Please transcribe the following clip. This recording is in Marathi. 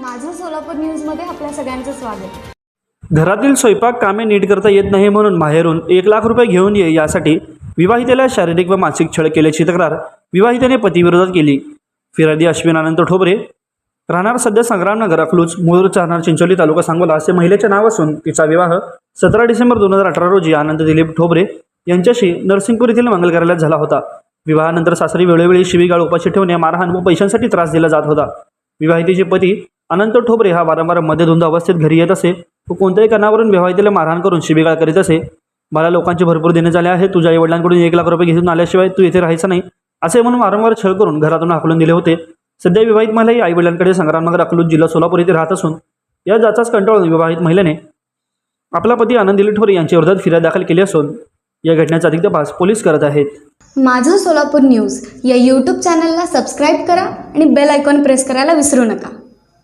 माझं सोलापूर न्यूजमध्ये आपल्या सगळ्यांचं स्वागत. घरातील स्वयंपाक कामे नीट करता येत नाही म्हणून बाहेरून एक लाख रुपये घेऊन ये यासाठी विवाहितेला शारीरिक व मानसिक छळ केल्याची तक्रार विवाहितेने पतीविरोधात केली. फिरादी अश्विन आनंद ठोबरे. राहणार सध्या संग्रामनगर अकलूज मूळ राहणार चिंचोली तालुका सांगोला असे महिलेचे नाव असून तिचा विवाह सतरा डिसेंबर दोन हजार अठरा रोजी आनंद दिलीप ठोबरे यांच्याशी नरसिंगपूर येथील मंगल कार्यालयात झाला होता. विवाहानंतर सासरी वेळोवेळी शिवीगाळ उपाशी ठेवणे मारहाण व पैशांसाठी त्रास दिला जात होता. विवाहितेचे पती अनंत ठोबरे हा वारंवार मध्यधुंद अवस्थेत घरी येत असे. व कोणत्याही कारणावरून विवाहितेला मारहाण करून शिबिगाळ करीत असे. मला लोकांचे भरपूर देणे झाले आहे. तुझ्या आईवडिलांकडून एक लाख रुपये घेऊन आल्याशिवाय तू येथे राहायचं नाही. असे म्हणून वारंवार छळ करून घरातून हाकलून दिले होते. सध्या विवाहित महिला आई वडिलांकडे संग्रामनगर अकलूज जिल्हा सोलापूर येथे राहत असून या जाचाच कंटाळून विवाहित महिलेने आपला पती आनंद ठोरे यांच्या विरोधात फिर्याद दाखल केली असून या घटनेचा अधिक तपास पोलीस करत आहेत. माझं सोलापूर न्यूज या यूट्यूब चॅनलला सबस्क्राईब करा आणि बेल आयकॉन प्रेस करायला विसरू नका.